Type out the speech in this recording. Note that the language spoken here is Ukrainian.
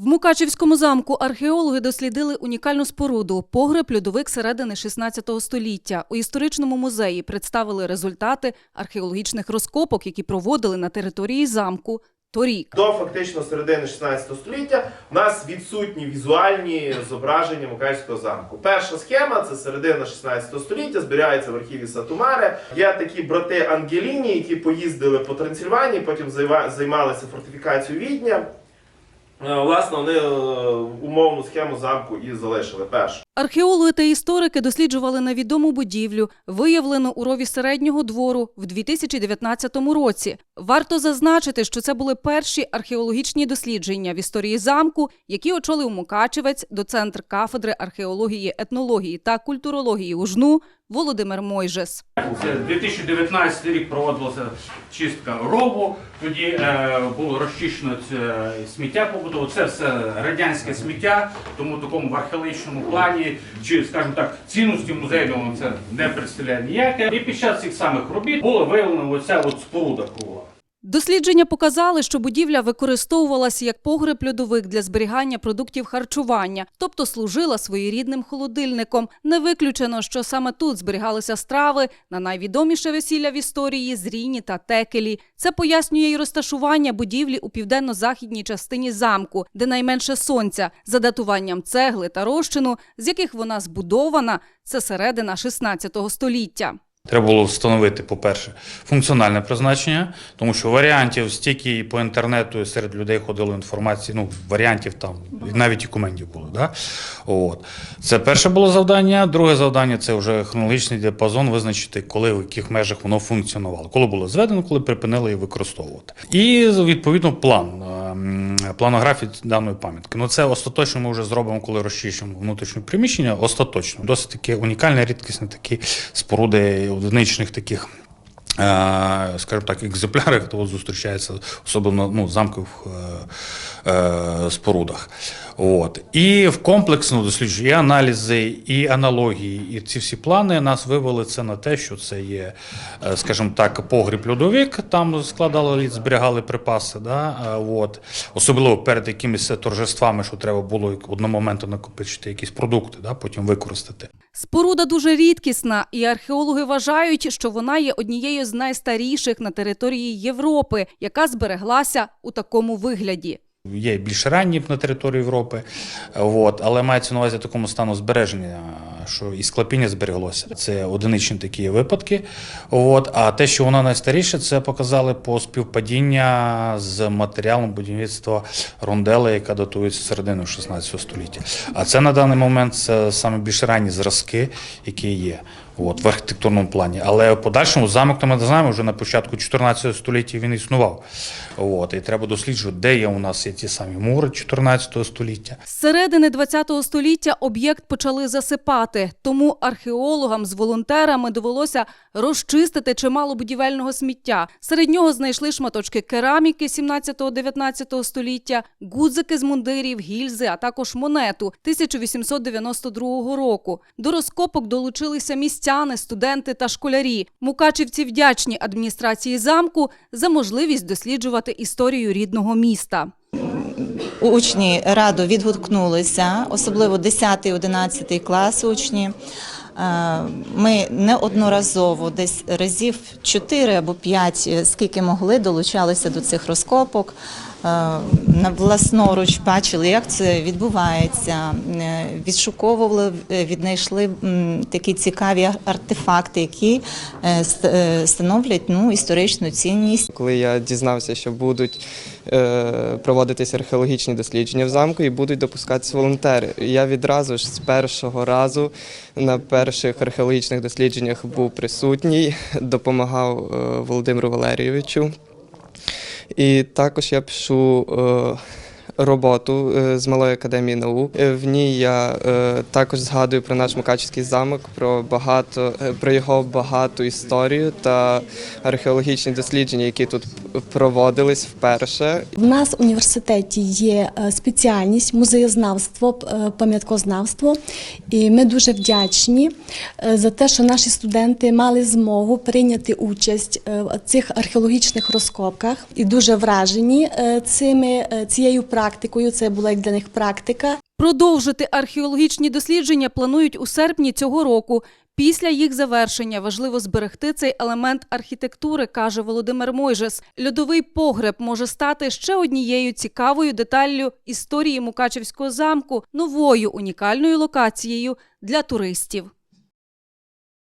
В Мукачівському замку археологи дослідили унікальну споруду погреб льодовик середини 16 століття. У історичному музеї представили результати археологічних розкопок, які проводили на території замку торік. До фактично середини 16 століття в нас відсутні візуальні зображення Мукачського замку. Перша схема це середина 16 століття, зберігається в архіві Сатумаре. Є такі брати Ангеліні, які поїздили по Трансильванії, потім займалися фортифікацією Відня. Е, Власне, вони е, умовну схему замку і залишили першу. Археологи та історики досліджували невідому будівлю, виявлену у рові середнього двору в 2019 році. Варто зазначити, що це були перші археологічні дослідження в історії замку, які очолив Мукачевець, доцентр кафедри археології, етнології та культурології УЖНУ Володимир Мойжес. Це 2019 рік проводилася чистка рову. Тоді е, було розчищено це сміття побутове. Це все радянське сміття, тому такому в археологічному плані, чи скажімо так, цінності музейного це не представляє ніяке. І під час цих самих робіт було виявлено оця от споруда кругла. Дослідження показали, що будівля використовувалася як погреб-льодовик для зберігання продуктів харчування, тобто служила своєрідним холодильником. Не виключено, що саме тут зберігалися страви на найвідоміше весілля в історії зріні та текелі. Це пояснює й розташування будівлі у південно-західній частині замку, де найменше сонця, за датуванням цегли та розчину, з яких вона збудована. Це середина 16 століття. Треба було встановити, по-перше, функціональне призначення, тому що варіантів стільки і по інтернету і серед людей ходило інформації, ну, варіантів там, і навіть і коментів було. Да? От. Це перше було завдання. Друге завдання це вже хронологічний діапазон, визначити, коли в яких межах воно функціонувало, коли було зведено, коли припинили її використовувати. І відповідно план, ем, планографії даної пам'ятки. Ну це остаточно ми вже зробимо, коли розчищимо внутрішнє приміщення. Остаточно. Досить таке унікальне, рідкісне такі споруди одиничних таких. Скажімо так, екземплярах то зустрічається особливо ну, в замкових е, е, спорудах. От. І в комплексно досліджую і аналізи, і аналогії, і ці всі плани нас вивели це на те, що це є, е, скажімо так, погріб льодовик, там складали лід, зберігали припаси. Да? е, От. Особливо перед якимись торжествами, що треба було одномоментно накопичити якісь продукти, да? потім використати. Споруда дуже рідкісна, і археологи вважають, що вона є однією з найстаріших на території Європи, яка збереглася у такому вигляді. Є більш ранні на території Європи, от, але мається на увазі такому стану збереження, що і склепіння збереглося. Це одиничні такі випадки. От, а те, що вона найстаріша, це показали по співпадіння з матеріалом будівництва рондели, яка датується серединою 16 століття. А це на даний момент це саме більш ранні зразки, які є. От, в архітектурному плані. Але в подальшому замок, ми знаємо, вже на початку 14 століття він існував. От, і треба досліджувати, де є у нас є ті самі мури 14 століття. З середини ХХ століття об'єкт почали засипати, тому археологам з волонтерами довелося розчистити чимало будівельного сміття. Серед нього знайшли шматочки кераміки 17-19 століття, гудзики з мундирів, гільзи, а також монету 1892 року. До розкопок долучилися містяни, студенти та школярі. Мукачівці вдячні адміністрації замку за можливість досліджувати історію рідного міста. Учні радо відгукнулися, особливо 10-11 клас учні. Е, Ми неодноразово, десь разів 4 або 5, скільки могли, долучалися до цих розкопок. Е, На власноруч бачили, як це відбувається. Е, Відшуковували, е, віднайшли такі цікаві артефакти, які ст- становлять ну, історичну цінність. Коли я дізнався, що будуть проводитися археологічні дослідження в замку і будуть допускатися волонтери. Я відразу ж з першого разу на перших археологічних дослідженнях був присутній, допомагав Володимиру Валерійовичу. І також я пишу е, роботу е, з Малої академії наук. Е, В ній я е, також згадую про наш Мукачівський замок, про багато про його багату історію та археологічні дослідження, які тут проводились вперше. В нас в університеті є спеціальність музеєзнавство, п- е, і ми дуже вдячні за те, що наші студенти мали змогу прийняти участь в цих археологічних розкопках і дуже вражені цими цією працею. Практикою. Це була для них практика. Продовжити археологічні дослідження планують у серпні цього року. Після їх завершення важливо зберегти цей елемент архітектури, каже Володимир Мойжес. Льодовий погреб може стати ще однією цікавою деталлю історії Мукачевського замку, новою унікальною локацією для туристів.